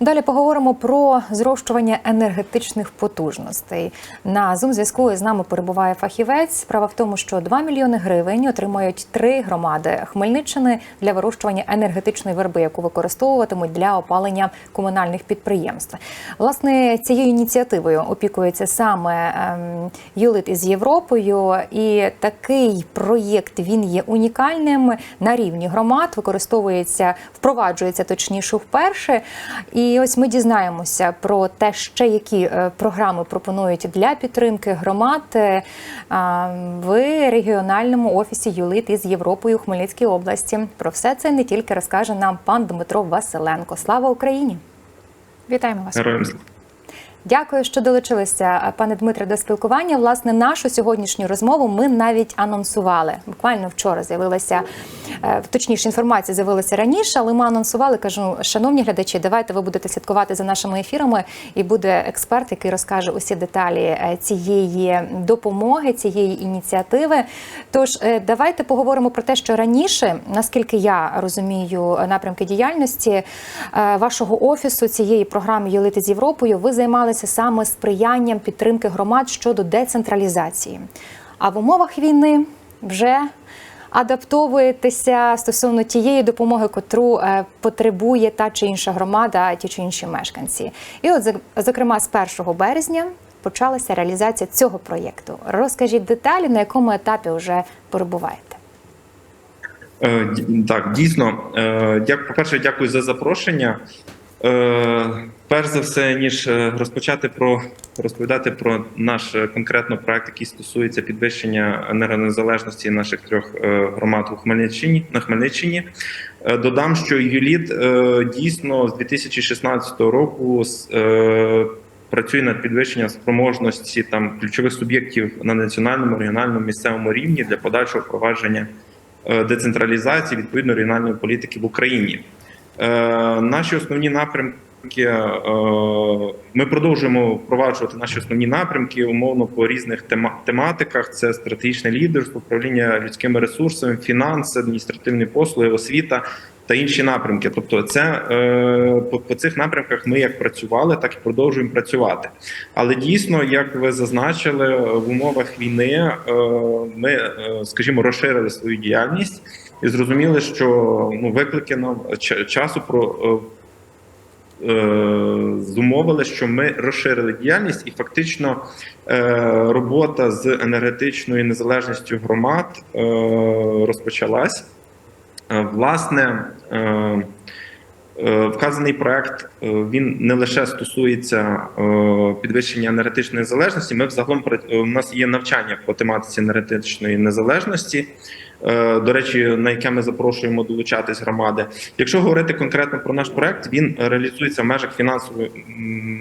Далі поговоримо про зрощування енергетичних потужностей. На зум зв'язку з нами перебуває фахівець. Справа в тому, що 2 мільйони гривень отримають три громади Хмельниччини для вирощування енергетичної верби, яку використовуватимуть для опалення комунальних підприємств. Власне, цією ініціативою опікується саме ем, Юлит із Європою, і такий проєкт він є унікальним на рівні громад. Використовується, впроваджується точніше вперше. І ось ми дізнаємося про те, ще які е, програми пропонують для підтримки громад е, в регіональному офісі Юлит із Європою у Хмельницькій області. Про все це не тільки розкаже нам пан Дмитро Василенко. Слава Україні! Вітаємо вас. Героям слава. Дякую, що долучилися, пане Дмитре, до спілкування. Власне, нашу сьогоднішню розмову ми навіть анонсували. Буквально вчора з'явилася е, точніше інформація з'явилася раніше, але ми анонсували. Кажу, шановні глядачі, давайте ви будете слідкувати за нашими ефірами, і буде експерт, який розкаже усі деталі е, цієї допомоги, цієї ініціативи. Тож е, давайте поговоримо про те, що раніше, наскільки я розумію, напрямки діяльності е, вашого офісу цієї програми Юлити з Європою, ви займалися саме сприянням підтримки громад щодо децентралізації. А в умовах війни вже адаптовуєтеся стосовно тієї допомоги, котру е, потребує та чи інша громада, ті чи інші мешканці. І от зокрема з 1 березня почалася реалізація цього проєкту. Розкажіть деталі, на якому етапі вже перебуваєте. Е, Так, дійсно. Е, дяк- По-перше, дякую за запрошення. Е, Перш за все, ніж е, розпочати про розповідати про наш е, конкретно проект, який стосується підвищення енергонезалежності наших трьох громад у Хмельниччині на Хмельниччині, додам, що ЮЛІТ дійсно з 2016 року працює над підвищенням спроможності там ключових суб'єктів на національному, регіональному місцевому рівні для подальшого впровадження децентралізації відповідно регіональної політики в Україні. Е, Наші основні напрямки. е, Ми продовжуємо впроваджувати наші основні напрямки умовно по різних тема- тематиках: це стратегічне лідерство, управління людськими ресурсами, фінанси, адміністративні послуги, освіта та інші напрямки. Тобто, це е, по, цих напрямках ми як працювали, так і продовжуємо працювати. Але дійсно, як ви зазначили, в умовах війни ми, скажімо, розширили свою діяльність і зрозуміли, що ну виклики нам часу про. е, е, Зумовили, що ми розширили діяльність, і фактично е, робота з енергетичною незалежністю громад е, розпочалась. Е, Власне, е, е, вказаний проект він не лише стосується підвищення енергетичної незалежності. Ми взагалом у нас є навчання по тематиці енергетичної незалежності. Е, До речі, на яке ми запрошуємо долучатись громади. Якщо говорити конкретно про наш проект, він реалізується в межах фінансової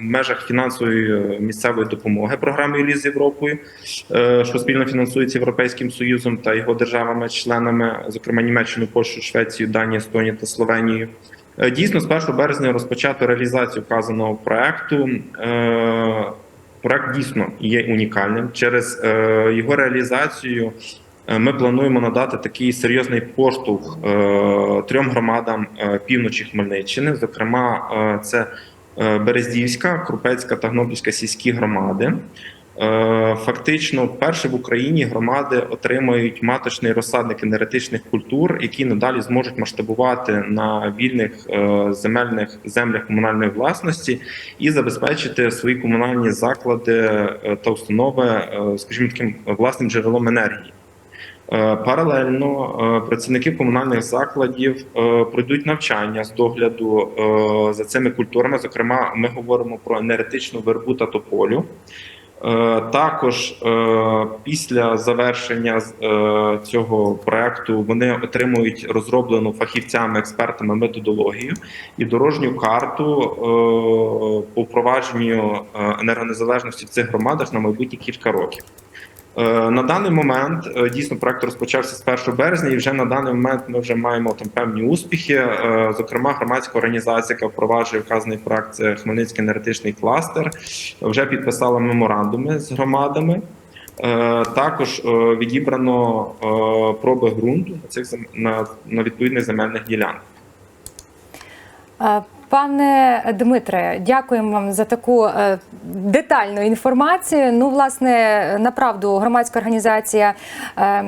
межах фінансової е, місцевої допомоги програми «Юлі з Європою, е, що спільно фінансується Європейським Союзом та його державами-членами, зокрема Німеччиною, Польщею, Швецією, Данією, Естонією та Словенією. Е, Дійсно, з 1 березня розпочато реалізацію вказаного проекту. Проект дійсно є унікальним. Через його реалізацію ми плануємо надати такий серйозний поштовх е, трьом громадам е, півночі Хмельниччини. Зокрема, е, це е, Берездівська, Крупецька та Гнобільська сільські громади. Е, Фактично, вперше в Україні громади отримають маточний розсадник енергетичних культур, які надалі зможуть масштабувати на вільних е, земельних землях комунальної власності і забезпечити свої комунальні заклади е, та установи, е, скажімо, таким власним джерелом енергії. Е, Паралельно е, працівники комунальних закладів е, пройдуть навчання з догляду за цими культурами. Зокрема, ми говоримо про енергетичну вербу та тополю. Також після завершення цього проекту вони отримують розроблену фахівцями, експертами методологію і дорожню карту по впровадженню енергонезалежності в цих громадах на майбутні кілька років. Е, На даний момент е, дійсно проект розпочався з 1 березня, і вже на даний момент ми вже маємо там певні успіхи. Е, Зокрема, громадська організація, яка впроваджує вказаний проект, це Хмельницький енергетичний кластер, вже підписала меморандуми з громадами. Також відібрано проби ґрунту на цих на, на відповідних земельних ділянках. Пане Дмитре, дякуємо вам за таку е, детальну інформацію. Ну, власне, направду, громадська організація е,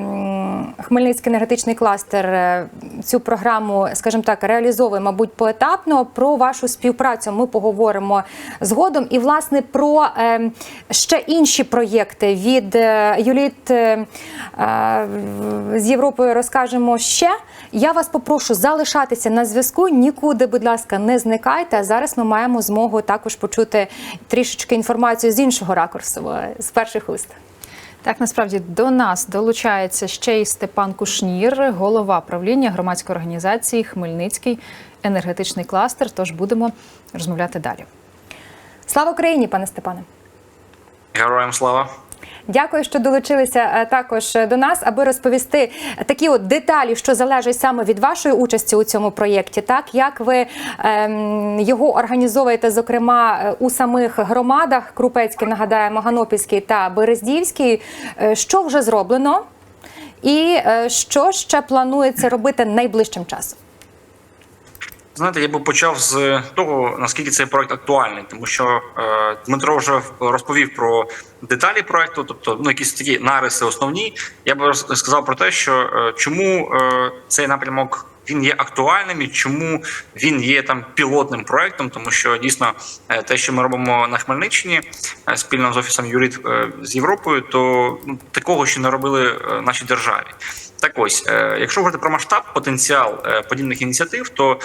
Хмельницький енергетичний кластер е, цю програму, скажімо так, реалізовує, мабуть, поетапно. Про вашу співпрацю ми поговоримо згодом. І, власне, про е, ще інші проєкти від е, Юліт з Європою розкажемо ще. Я вас попрошу залишатися на зв'язку. Нікуди, будь ласка, не зникайте. А зараз ми маємо змогу також почути трішечки інформацію з іншого ракурсу, е, з перших уст. Так, насправді до нас долучається ще й Степан Кушнір, голова правління громадської організації Хмельницький енергетичний кластер. Тож будемо розмовляти далі. Слава Україні, пане Степане! Героям слава. Дякую, що долучилися е, також до нас, аби розповісти такі от деталі, що залежать саме від вашої участі у цьому проєкті. Так як ви ем, його організовуєте, зокрема е, у самих громадах Крупецький, нагадаємо, Ганопільський та Берездівський. Е, Що вже зроблено, і е, що ще планується робити найближчим часом? Знаєте, я би почав з того, наскільки цей проект актуальний, тому що е, Дмитро вже розповів про деталі проекту, тобто ну якісь такі нариси основні. Я би сказав про те, що е, чому е, цей напрямок він є актуальним і чому він є там пілотним проектом, тому що дійсно е, те, що ми робимо на Хмельниччині е, спільно з офісом Юрит е, з Європою, то ну, такого ще не робили нашій державі. Так ось, якщо говорити про масштаб, потенціал подібних ініціатив, то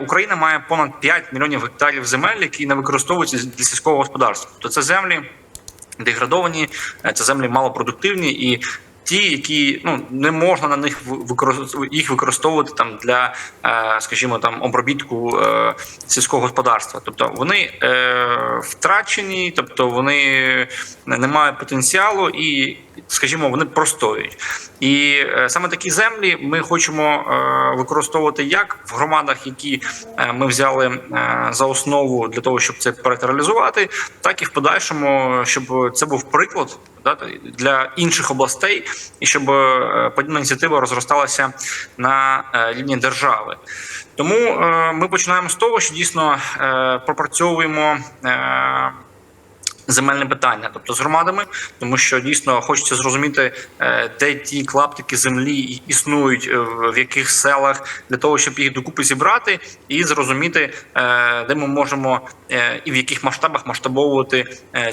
Україна має понад 5 мільйонів гектарів земель, які не використовуються для сільського господарства. Тобто це землі деградовані, це землі малопродуктивні і. Ті, які ну не можна на них використовувати їх використовувати там для, е, скажімо, там обробітку е, сільського господарства. Тобто вони е, втрачені, тобто вони не мають потенціалу і, скажімо, вони простоюють. І е, саме такі землі ми хочемо е, використовувати як в громадах, які е, ми взяли за основу для того, щоб це проект реалізувати, так і в подальшому, щоб це був приклад для інших областей, і щоб подібна ініціатива розросталася на рівні держави. Тому ми починаємо з того, що дійсно пропрацьовуємо. Земельне питання, тобто з громадами, тому що дійсно хочеться зрозуміти, е, де ті клаптики землі існують, е, в яких селах, для того, щоб їх докупи зібрати, і зрозуміти, е, де ми можемо і в яких масштабах масштабовувати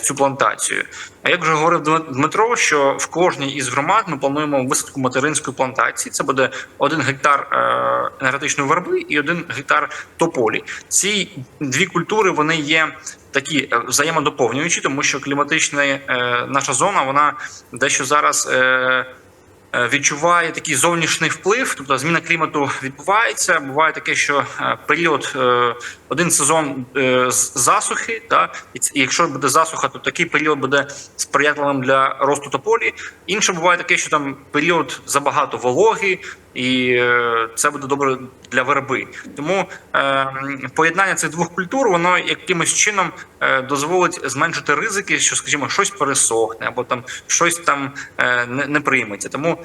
цю плантацію. А як вже говорив Дмитро, що в кожній із громад ми плануємо висадку материнської плантації. Це буде один гектар енергетичної верби і один гектар тополі. Ці дві культури вони є такі е, взаємодоповнюючі, тому що кліматична е, наша зона вона дещо зараз. Е, Відчуває такий зовнішній вплив, тобто зміна клімату відбувається. Буває таке, що період один сезон засухи, і і якщо буде засуха, то такий період буде сприятливим для росту тополі. Інше буває таке, що там період забагато вологи, і е, це буде добре для верби. Тому е, поєднання цих двох культур воно якимось чином е, дозволить зменшити ризики, що, скажімо, щось пересохне або там щось там не, прийметься. Тому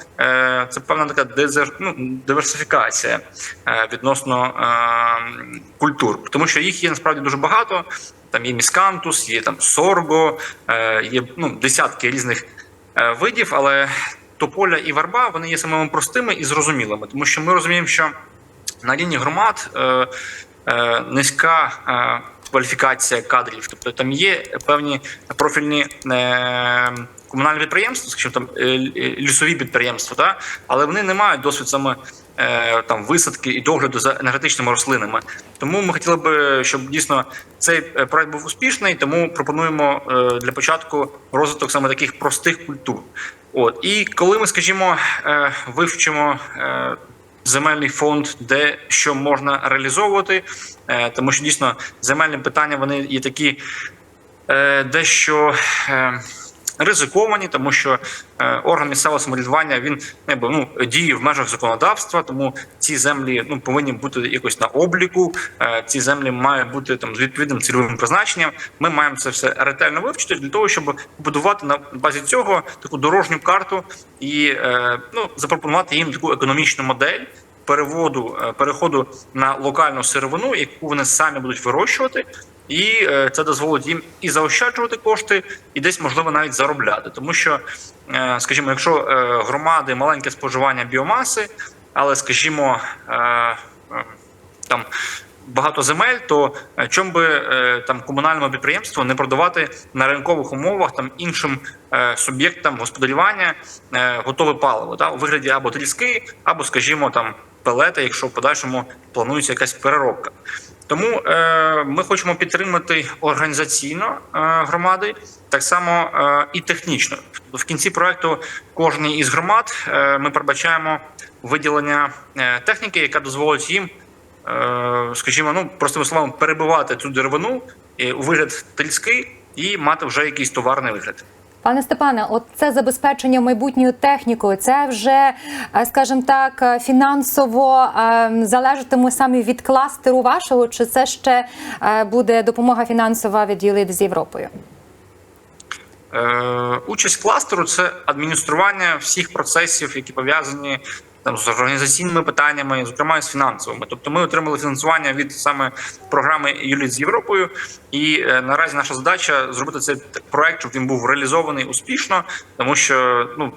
це певна така дезер, ну, диверсифікація відносно культур, тому що їх є насправді дуже багато. Там є міскантус, є там сорго, є ну, десятки різних видів, але тополя і верба вони є самими простими і зрозумілими, тому що ми розуміємо, що на рівні громад е, е, низька е, кваліфікація кадрів, тобто там є певні профільні. Е, Комунальні підприємства, скажімо, там е, лісові підприємства, да? але вони не мають досвід саме там висадки і догляду за енергетичними рослинами. Тому ми хотіли би, щоб дійсно цей е, проект був успішний. Тому пропонуємо е, для початку розвиток саме таких простих культур. От і коли ми, скажімо, е, вивчимо е, земельний фонд, де що можна реалізовувати, е, тому що дійсно земельні питання вони є такі е, дещо. Ризиковані, тому що е, орган місцевого самоврядування він якби, ну, діє в межах законодавства, тому ці землі ну повинні бути якось на обліку. Е, ці землі мають бути там з відповідним цільовим призначенням. Ми маємо це все ретельно вивчити для того, щоб будувати на базі цього таку дорожню карту і е, ну запропонувати їм таку економічну модель. переводу е, переходу на локальну сировину, яку вони самі будуть вирощувати. І е, це дозволить їм і заощаджувати кошти, і десь можливо навіть заробляти, тому що, е, скажімо, якщо е, громади маленьке споживання біомаси, але скажімо, там багато земель, то чому би там комунальному підприємству не продавати на ринкових умовах там іншим суб'єктам господарювання готове паливо да, у вигляді або тріски, або, скажімо, там пелети, якщо в подальшому планується якась переробка. Тому е, ми хочемо підтримати організаційно е, громади, так само е, і технічно. В кінці проекту кожній із громад е, ми передбачаємо виділення техніки, яка дозволить їм, скажімо, ну простими словами, перебивати цю деревину у вигляд тріски і мати вже якийсь товарний вигляд. Пане Степане, от це забезпечення майбутньою технікою. Це вже, е, скажімо так, е, фінансово е, залежатиме саме від кластеру вашого, чи це ще буде допомога фінансова від Юлиди з Європою? Участь кластеру це адміністрування всіх процесів, які пов'язані там з організаційними питаннями, зокрема з фінансовими. Тобто, ми отримали фінансування від саме програми Юліт з Європою, і е, наразі наша задача зробити цей проект, щоб він був реалізований успішно, тому що ну.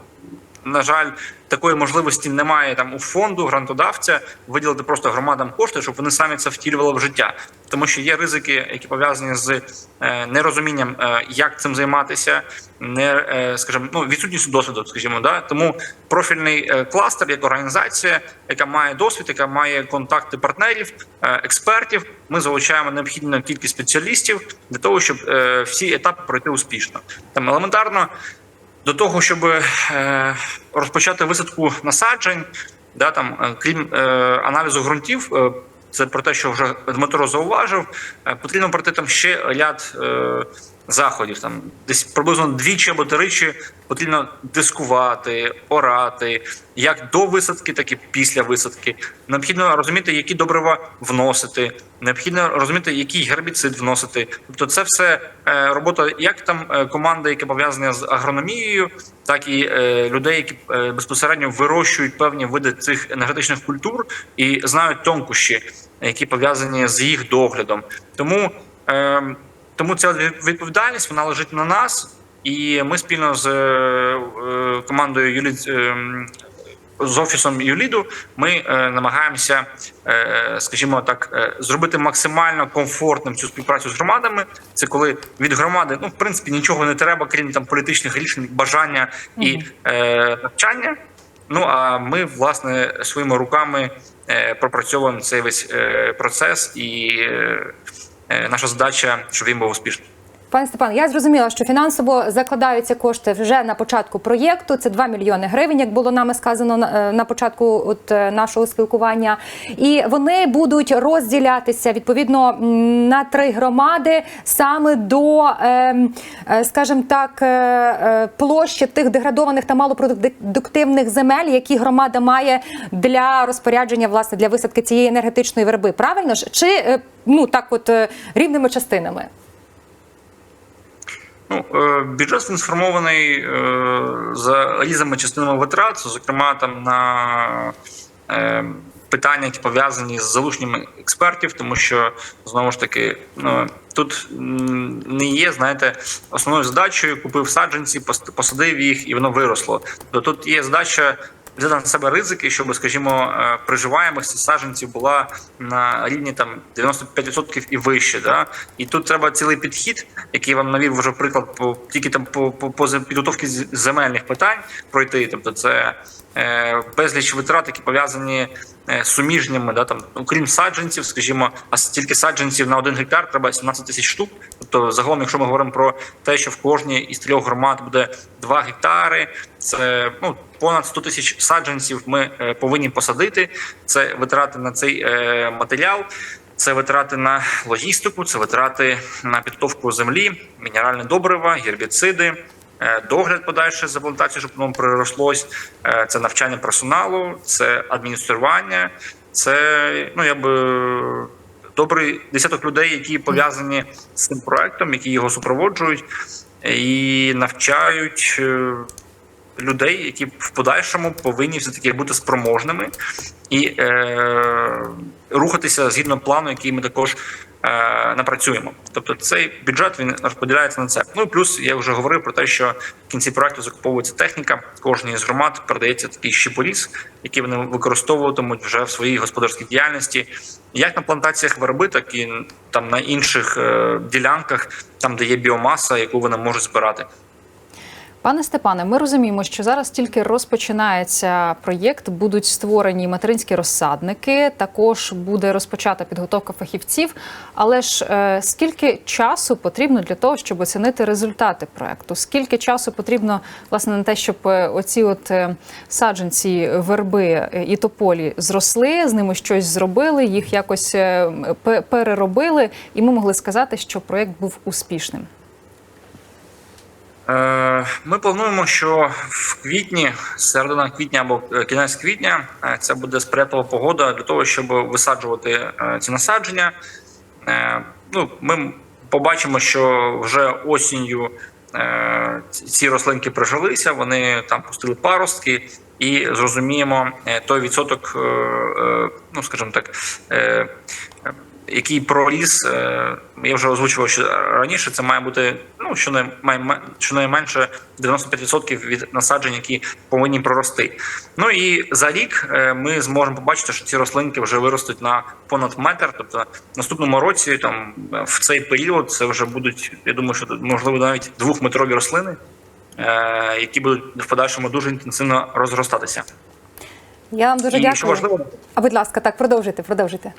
На жаль, такої можливості немає там у фонду грантодавця виділити просто громадам кошти, щоб вони самі це втілювали в життя, тому що є ризики, які пов'язані з е, нерозумінням, е, як цим займатися, не е, скажімо, ну відсутністю досвіду, скажімо, да тому профільний кластер як організація, яка має досвід, яка має контакти партнерів, експертів. Ми залучаємо необхідну кількість спеціалістів для того, щоб всі етапи пройти успішно. Там елементарно до того, щоб е, розпочати висадку насаджень, да там е, крім е, аналізу ґрунтів, це про те, що вже Дмитро зауважив, потрібно пройти там ще ряд заходів. Там десь приблизно двічі або тричі потрібно дискувати, орати, як до висадки, так і після висадки. Необхідно розуміти, які добрива вносити. Необхідно розуміти, який гербіцид вносити. Тобто, це все е, робота, як там е, команда, яка пов'язана з агрономією, так і е, людей, які безпосередньо вирощують певні види цих енергетичних культур і знають тонкощі, які пов'язані з їх доглядом. Тому, е, тому ця відповідальність вона лежить на нас. І ми спільно з е, е, командою Юлі е, з офісом Юліду ми намагаємося, скажімо так, зробити максимально комфортним цю співпрацю з громадами. Це коли від громади, ну в принципі, нічого не треба, крім там політичних рішень, бажання і е, навчання. Ну а ми власне своїми руками пропрацьовуємо цей весь процес, і наша задача, щоб він був успішним. Пане Степан, я зрозуміла, що фінансово закладаються кошти вже на початку проєкту. Це 2 мільйони гривень, як було нами сказано на, е, початку от е, нашого спілкування. І вони будуть розділятися відповідно на три громади саме до, ем, е, скажімо так, площі тих деградованих та малопродуктивних земель, які громада має для розпорядження власне для висадки цієї енергетичної верби. Правильно ж чи ну так, от рівними частинами? Ну, е, бюджет сформований е, за різними частинами витрат, зокрема там на е, питання, які пов'язані з залученням експертів, тому що знову ж таки, ну тут не є, знаєте, основною задачею купив саджанці, посадив їх і воно виросло. Тобто тут є задача. Взяти на себе ризики, щоб, скажімо, приживаємості приживаємость саджанців була на рівні там 95% і вище. Да? І тут треба цілий підхід, який вам навів вже приклад по тільки там по, по, по підготовці земельних питань пройти. Тобто, це е, безліч витрат, які пов'язані е, суміжнями, да там окрім саджанців, скажімо, а стільки саджанців на один гектар треба 17 тисяч штук. Тобто, загалом, якщо ми говоримо про те, що в кожній із трьох громад буде 2 гектари, це ну понад 100 тисяч саджанців ми е, повинні посадити. Це витрати на цей е, матеріал. Це витрати на логістику, це витрати на підготовку землі, мінеральне добрива, гербіциди, е, догляд подальше за плантацією, щоб воно прирослось, е, це навчання персоналу, це адміністрування, це ну я би добрий десяток людей, які пов'язані з цим проектом, які його супроводжують і навчають. е, Людей, які в подальшому повинні все таки бути спроможними і е, рухатися згідно плану, який ми також е, напрацюємо. Тобто цей бюджет він розподіляється на це. Ну і плюс я вже говорив про те, що в кінці проекту закуповується техніка. Кожній з громад передається такий щеполіс, який вони використовуватимуть вже в своїй господарській діяльності, як на плантаціях верби, так і там на інших е, ділянках, там де є біомаса, яку вони можуть збирати. Пане Степане, ми розуміємо, що зараз тільки розпочинається проєкт, будуть створені материнські розсадники. Також буде розпочата підготовка фахівців. Але ж е, скільки часу потрібно для того, щоб оцінити результати проекту? Скільки часу потрібно власне на те, щоб е, оці от е, саджанці верби е, і тополі зросли, з ними щось зробили, їх якось переробили, і ми могли сказати, що проєкт був успішним. Е, Ми плануємо, що в квітні, середина квітня або е, кінець квітня, е, це буде сприятлива погода для того, щоб висаджувати ці насадження. Ну, ми побачимо, що вже осінню ці рослинки прижилися, вони там пустили паростки, і зрозуміємо той відсоток, ну скажімо так. який проріс, я вже озвучував що раніше. Це має бути ну щонаймен- щонайменше 95% від насаджень, які повинні прорости. Ну і за рік е, ми зможемо побачити, що ці рослинки вже виростуть на понад метр. Тобто в наступному році, там в цей період, це вже будуть. Я думаю, що можливо навіть двохметрові рослини, е, які будуть в подальшому дуже інтенсивно розростатися. Я вам дуже І дякую. що важливо, А будь ласка, так продовжуйте, продовжуйте.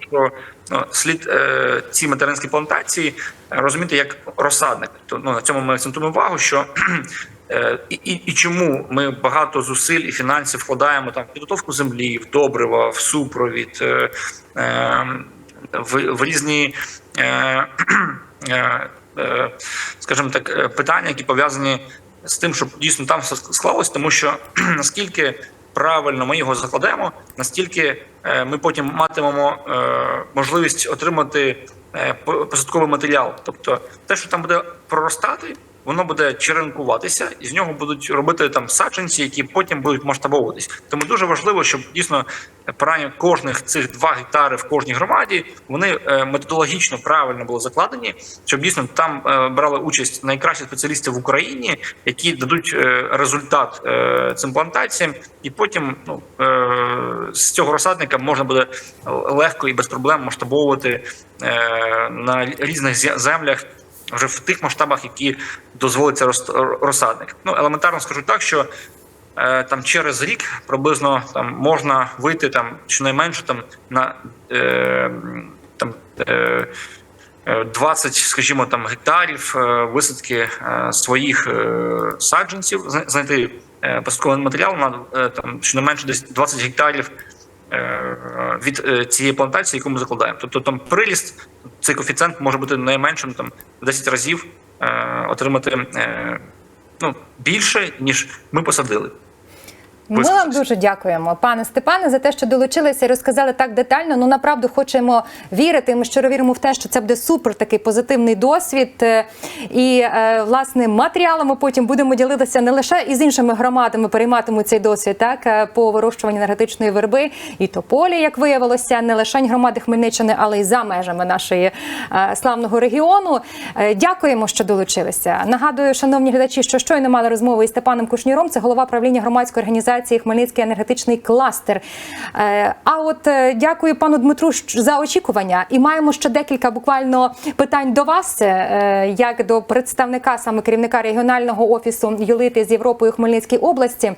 що ну, слід е, ці материнські плантації е, розуміти як розсадник. То ну на цьому ми акцентуємо увагу, що е, і, і, чому ми багато зусиль і фінансів вкладаємо там в підготовку землі, в добрива, в супровід, е, е, в, в різні. Е, е, е, скажімо так, е, питання, які пов'язані з тим, щоб дійсно там все склалось, тому що наскільки правильно ми його закладемо, настільки е, ми потім матимемо е, можливість отримати е, посадковий матеріал. Тобто те, що там буде проростати, воно буде черенкуватися, і з нього будуть робити там саджанці, які потім будуть масштабовуватись. Тому дуже важливо, щоб дійсно правильно кожних цих 2 гектари в кожній громаді вони е, методологічно правильно були закладені, щоб дійсно там е, брали участь найкращі спеціалісти в Україні, які дадуть е, результат цим плантаціям, і потім ну, з цього розсадника можна буде легко і без проблем масштабовувати на різних землях вже в тих масштабах, які дозволить це роз- розсадник. Ну елементарно скажу так, що е, там через рік приблизно там можна вийти там щонайменше там на е, там. Е, е, 20, скажімо, там гектарів е, висадки е, своїх е, саджанців, знайти е, посадковий матеріал на е, там щонайменше десь 20 гектарів е, від е, цієї плантації, яку ми закладаємо. Тобто там приріст, цей коефіцієнт може бути найменшим там в 10 разів е, отримати е, ну, більше, ніж ми посадили. Ми вам дуже дякуємо, пане Степане, за те, що долучилися і розказали так детально. Ну направду хочемо вірити. Ми щиро віримо в те, що це буде супер такий позитивний досвід. Е, І е, власне матеріалами потім будемо ділитися не лише із іншими громадами, перейматимуть цей досвід, так е, по вирощуванню енергетичної верби і тополі, як виявилося, не лише громади Хмельниччини, але й за межами нашої славного регіону. Дякуємо, що долучилися. Нагадую, шановні глядачі, що щойно мали розмову із Степаном Кушніром. Це голова правління громадської організації Хмельницький енергетичний кластер. Е, А от е, дякую пану Дмитру за очікування. І маємо ще декілька буквально питань до вас, е, як до представника саме керівника регіонального офісу Юлити з Європою Хмельницької області.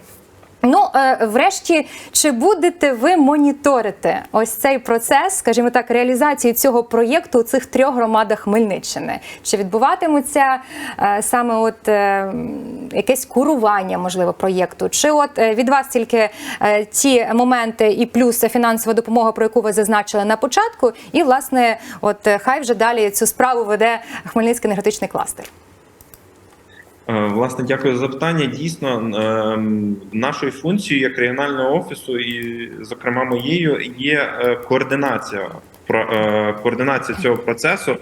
Ну, е, врешті, чи будете ви моніторити ось цей процес, скажімо так, реалізації цього проєкту у цих трьох громадах Хмельниччини? Чи відбуватимуться е, саме от е, якесь курування, можливо, проєкту? Чи от від вас тільки ті моменти і плюс фінансова допомога, про яку ви зазначили на початку, і власне, от хай вже далі цю справу веде Хмельницький енергетичний кластер? Е, Власне, дякую за запитання. Дійсно, ем, нашою функцією як регіонального офісу, і, зокрема, моєю, є е, координація е, координація цього процесу.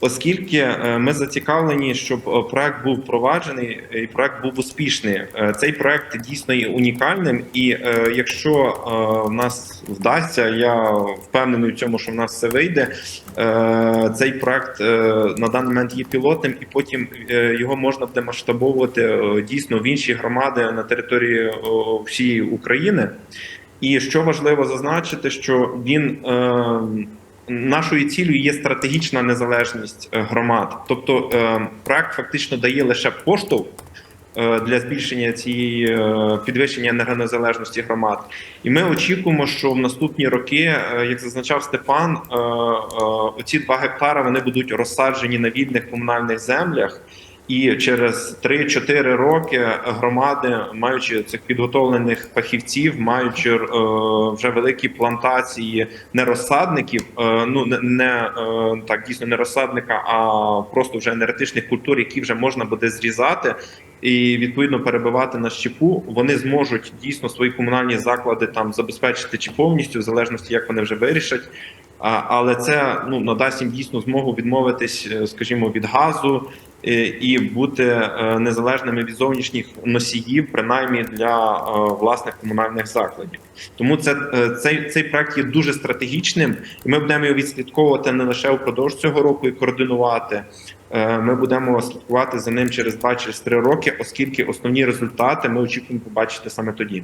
Оскільки е, ми зацікавлені, щоб е, проект був впроваджений і проект був успішний. Е, Цей проект дійсно є унікальним, і е, якщо е, в нас вдасться, я впевнений в цьому, що в нас все вийде. е, Цей проект е, на даний момент є пілотним, і потім е, його можна буде масштабовувати е, дійсно в інші громади на території е, всієї України. І що важливо зазначити, що він е, нашою цілею є стратегічна незалежність е, громад. Тобто е, проект фактично дає лише поштовх е, для збільшення цієї підвищення енергонезалежності громад. І ми очікуємо, що в наступні роки, як зазначав Степан, оці два гектари вони будуть розсаджені на вільних комунальних землях. І через 3-4 роки громади, маючи цих підготовлених фахівців, маючи е, вже великі плантації не розсадників, е, ну не, е, так дійсно не розсадника, а просто вже енергетичних культур, які вже можна буде зрізати і відповідно перебивати на щепу, вони зможуть дійсно свої комунальні заклади там забезпечити чи повністю, в залежності як вони вже вирішать. А, але це ну надасть їм дійсно змогу відмовитись, е, скажімо, від газу е, і бути е, незалежними від зовнішніх носіїв, принаймні для власних комунальних закладів. Тому це цей цей проект є дуже стратегічним, і ми будемо його відслідковувати не лише впродовж цього року і координувати. Ми будемо слідкувати за ним через 2 через 3 роки, оскільки основні результати ми очікуємо побачити саме тоді.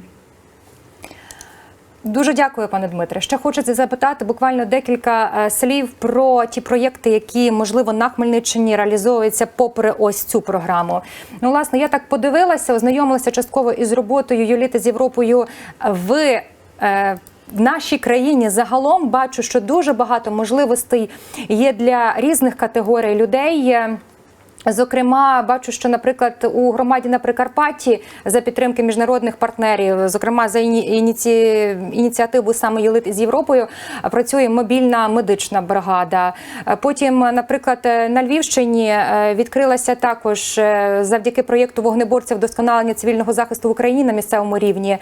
Дуже дякую, пане Дмитре. Ще хочеться запитати буквально декілька е, слів про ті проєкти, які можливо на Хмельниччині реалізовуються попри ось цю програму. Ну, власне, я так подивилася, ознайомилася частково із роботою Юліти з Європою в. е, в нашій країні загалом бачу, що дуже багато можливостей є для різних категорій людей. Зокрема, бачу, що, наприклад, у громаді на Прикарпатті за підтримки міжнародних партнерів, зокрема за іні- ініці... ініціативу саме Єлит з Європою, працює мобільна медична бригада. Потім, наприклад, на Львівщині е, відкрилася також е, завдяки проєкту вогнеборців вдосконалення цивільного захисту в Україні на місцевому рівні.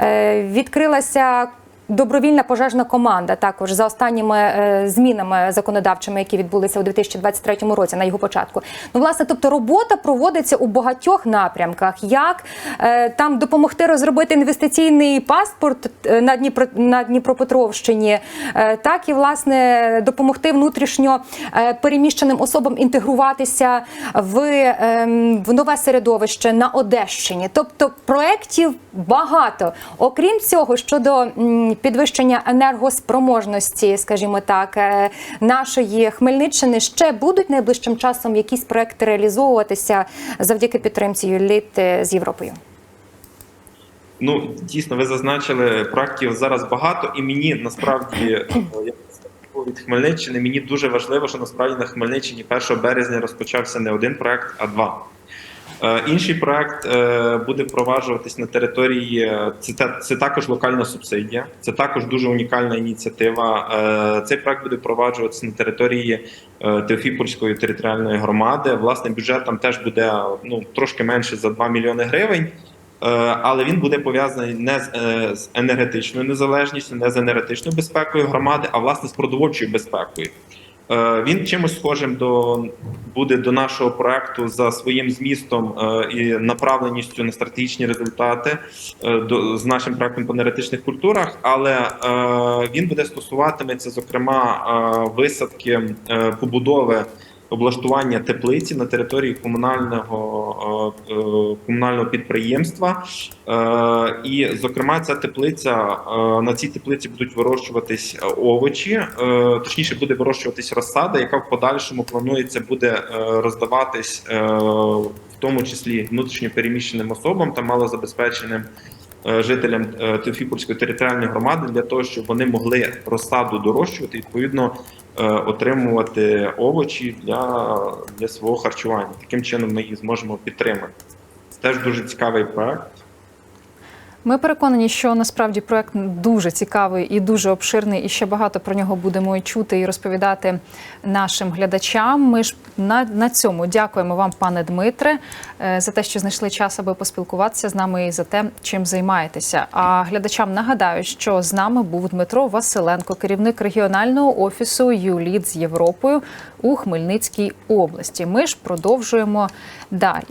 е, Відкрилася Добровільна пожежна команда також за останніми е, змінами законодавчими, які відбулися у 2023 році на його початку. Ну, власне, тобто робота проводиться у багатьох напрямках. Як е, там допомогти розробити інвестиційний паспорт е, на Дніпро на Дніпропетровщині, так і власне допомогти внутрішньо переміщеним особам інтегруватися в, ем, в нове середовище на Одещині. Тобто проєктів багато. Окрім цього, щодо підвищення енергоспроможності, скажімо так, е, нашої Хмельниччини ще будуть найближчим часом якісь проекти реалізовуватися завдяки підтримці Юліт е, з Європою. Ну дійсно, ви зазначили проектів зараз багато, і мені насправді е, від Хмельниччини мені дуже важливо, що насправді на Хмельниччині 1 березня розпочався не один проект, а два. Е, Інший проект е, буде впроваджуватись на території. е, Це, це також локальна субсидія, це також дуже унікальна ініціатива. Цей проект буде впроваджуватися на території Теофіпольської територіальної громади. Власне, бюджет там теж буде ну трошки менше за 2 мільйони гривень. Але він буде пов'язаний не з енергетичною незалежністю, не з енергетичною безпекою громади, а власне з продовольчою безпекою. Е, Він чимось схожим до буде до нашого проекту за своїм змістом е, і направленістю на стратегічні результати е, до з нашим проектом по енергетичних культурах, але він буде стосуватиметься зокрема висадки побудови облаштування теплиці на території комунального е, е, комунального підприємства. Е, І, зокрема, ця теплиця на цій теплиці будуть вирощуватись овочі, точніше буде вирощуватись розсада, яка в подальшому планується буде роздаватись в тому числі внутрішньо переміщеним особам та малозабезпеченим жителям Теофіпольської територіальної громади для того, щоб вони могли розсаду дорощувати, відповідно отримувати овочі для, для свого харчування. Таким чином ми їх зможемо підтримати. Це теж дуже цікавий проект. Ми переконані, що насправді проект дуже цікавий і дуже обширний, і ще багато про нього будемо і чути і розповідати нашим глядачам. Ми ж на, на цьому дякуємо вам, пане Дмитре, е, за те, що знайшли час, аби поспілкуватися з нами і за те, чим займаєтеся. А глядачам нагадаю, що з нами був Дмитро Василенко, керівник регіонального офісу ЮЛІД з Європою у Хмельницькій області. Ми ж продовжуємо далі.